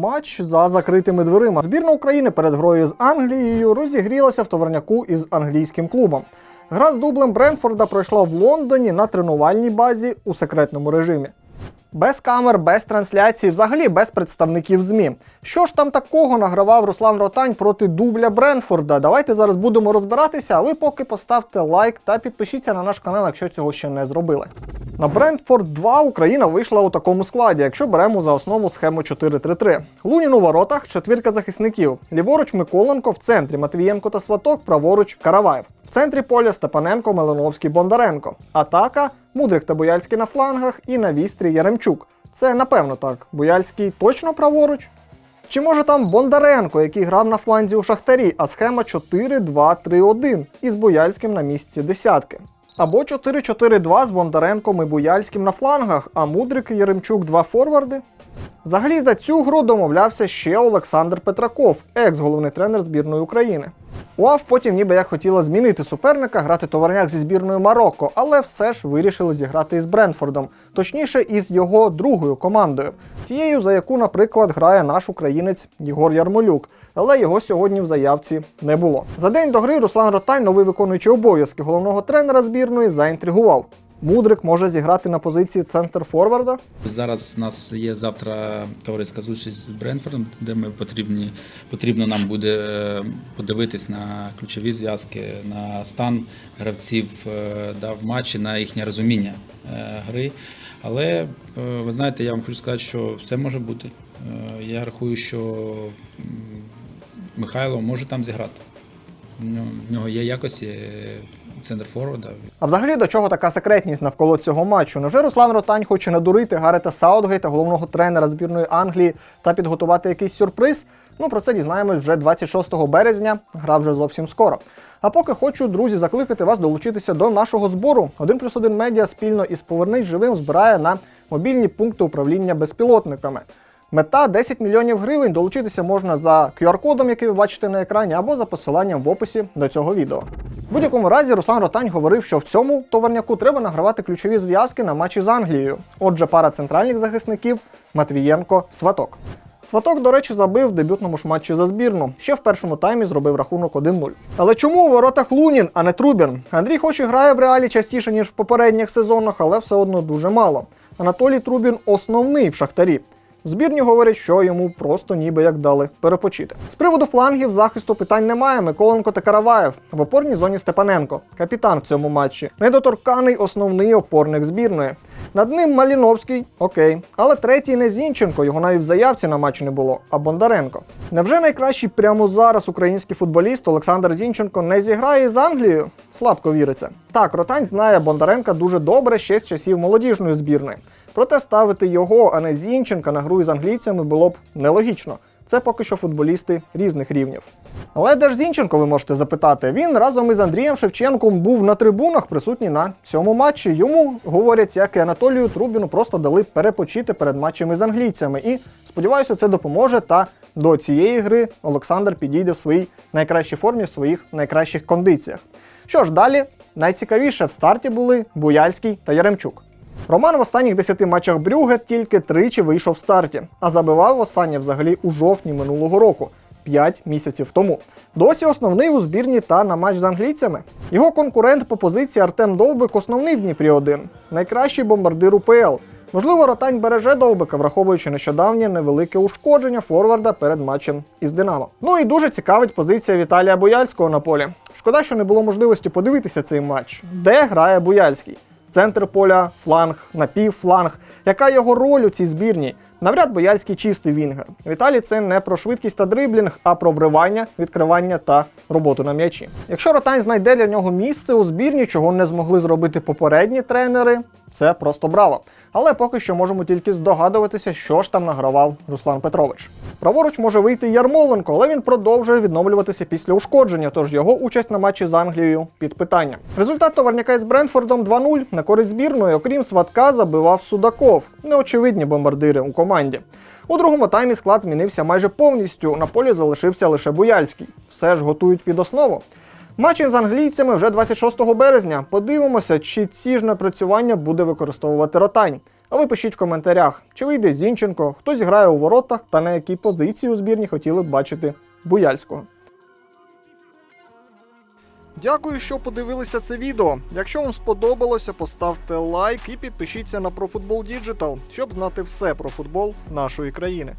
матч за закритими дверима. Збірна України перед грою з Англією розігрілася в товарняку із англійським клубом. Гра з дублем Бренфорда пройшла в Лондоні на тренувальній базі у секретному режимі. Без камер, без трансляції, взагалі без представників ЗМІ. Що ж там такого награвав Руслан Ротань проти дубля Бренфорда? Давайте зараз будемо розбиратися, а ви поки поставте лайк та підпишіться на наш канал, якщо цього ще не зробили. На Брентфорд 2 Україна вийшла у такому складі, якщо беремо за основу схему 4-3-3. Лунін у воротах, четвірка захисників. Ліворуч Миколенко, в центрі Матвієнко та Сваток, праворуч Караваєв. В центрі поля Степаненко, Милановський, Бондаренко. Атака Мудрик та Бояльський на флангах і на вістрі Яремчук. Це напевно так. Бояльський точно праворуч? Чи може там Бондаренко, який грав на фланзі у Шахтарі, а схема 4-2-3-1 із Бояльським на місці десятки. Або 4-4-2 з Бондаренком і Буяльським на флангах, а Мудрик і Яремчук два форварди. Взагалі за цю гру домовлявся ще Олександр Петраков, екс-головний тренер збірної України. УАВ потім ніби як хотіла змінити суперника, грати товарняк зі збірною Марокко, але все ж вирішили зіграти із Брентфордом, точніше із його другою командою, тією, за яку, наприклад, грає наш українець Єгор Ярмолюк, але його сьогодні в заявці не було. За день до гри Руслан Ротань, новий виконуючий обов'язки головного тренера збірної, заінтригував. Мудрик може зіграти на позиції центр форварда. Зараз у нас є завтра товариська зустріч з Бренфордом, де ми потрібні, потрібно нам буде е, подивитись на ключові зв'язки, на стан гравців е, да, в матчі, на їхнє розуміння е, гри. Але ви знаєте, я вам хочу сказати, що все може бути. Я рахую, що Михайло може там зіграти. В нього- є якості центр форварда. А взагалі до чого така секретність навколо цього матчу? Невже Руслан Ротань хоче надурити Гарета Саутгейта, головного тренера збірної Англії, та підготувати якийсь сюрприз? Ну про це дізнаємось вже 26 березня. Гра вже зовсім скоро. А поки хочу, друзі, закликати вас долучитися до нашого збору. 1 плюс 1 медіа спільно із Повернись живим збирає на мобільні пункти управління безпілотниками. Мета 10 мільйонів гривень. Долучитися можна за QR-кодом, який ви бачите на екрані, або за посиланням в описі до цього відео. В будь-якому разі Руслан Ротань говорив, що в цьому товарняку треба награвати ключові зв'язки на матчі з Англією. Отже, пара центральних захисників Матвієнко Сваток. Сваток, до речі, забив в дебютному ж матчі за збірну. Ще в першому таймі зробив рахунок 1-0. Але чому у воротах Лунін, а не Трубін? Андрій хоч і грає в реалі частіше, ніж в попередніх сезонах, але все одно дуже мало. Анатолій Трубін основний в шахтарі. Збірні говорять, що йому просто ніби як дали перепочити. З приводу флангів захисту питань немає. Миколенко та Караваєв в опорній зоні Степаненко, капітан в цьому матчі, недоторканий основний опорник збірної. Над ним Маліновський, окей. Але третій не Зінченко, його навіть в заявці на матч не було, а Бондаренко. Невже найкращий прямо зараз український футболіст Олександр Зінченко не зіграє з Англією? Слабко віриться. Так, Ротань знає Бондаренка дуже добре ще з часів молодіжної збірної. Проте ставити його, а не Зінченка на гру із англійцями було б нелогічно. Це поки що футболісти різних рівнів. Але де ж Зінченко, ви можете запитати? Він разом із Андрієм Шевченком був на трибунах, присутній на цьому матчі. Йому говорять, як і Анатолію Трубіну, просто дали перепочити перед матчами з англійцями. І сподіваюся, це допоможе. Та до цієї гри Олександр підійде в своїй найкращій формі, в своїх найкращих кондиціях. Що ж, далі найцікавіше в старті були Буяльський та Яремчук. Роман в останніх 10 матчах Брюге тільки тричі вийшов в старті, а забивав востаннє взагалі у жовтні минулого року. 5 місяців тому. Досі основний у збірні та на матч з англійцями. Його конкурент по позиції Артем Довбик основний в Дніпрі 1 найкращий бомбардир УПЛ. Можливо, Ротань береже Довбика, враховуючи нещодавнє невелике ушкодження форварда перед матчем із Динамо. Ну і дуже цікавить позиція Віталія Бояльського на полі. Шкода, що не було можливості подивитися цей матч. Де грає Бояльський? Центр поля, фланг, напівфланг. Яка його роль у цій збірні? Навряд Бояльський чистий вінгер. Віталій це не про швидкість та дриблінг, а про вривання, відкривання та роботу на м'ячі. Якщо Ротань знайде для нього місце у збірні, чого не змогли зробити попередні тренери, це просто браво. Але поки що можемо тільки здогадуватися, що ж там награвав Руслан Петрович. Праворуч може вийти Ярмоленко, але він продовжує відновлюватися після ушкодження, тож його участь на матчі з Англією під питанням. Результат товарняка із Брентфордом 2-0 на користь збірної, окрім Сватка, забивав Судаков. Неочевидні бомбардири у команді. У другому таймі склад змінився майже повністю. На полі залишився лише Буяльський. Все ж готують під основу. Матчі з англійцями вже 26 березня. Подивимося, чи ці ж напрацювання буде використовувати Ротань. А ви пишіть в коментарях, чи вийде Зінченко, хто зіграє у воротах та на якій позиції у збірні хотіли б бачити Буяльського. Дякую, що подивилися це відео. Якщо вам сподобалося, поставте лайк і підпишіться на ProFootball Digital, щоб знати все про футбол нашої країни.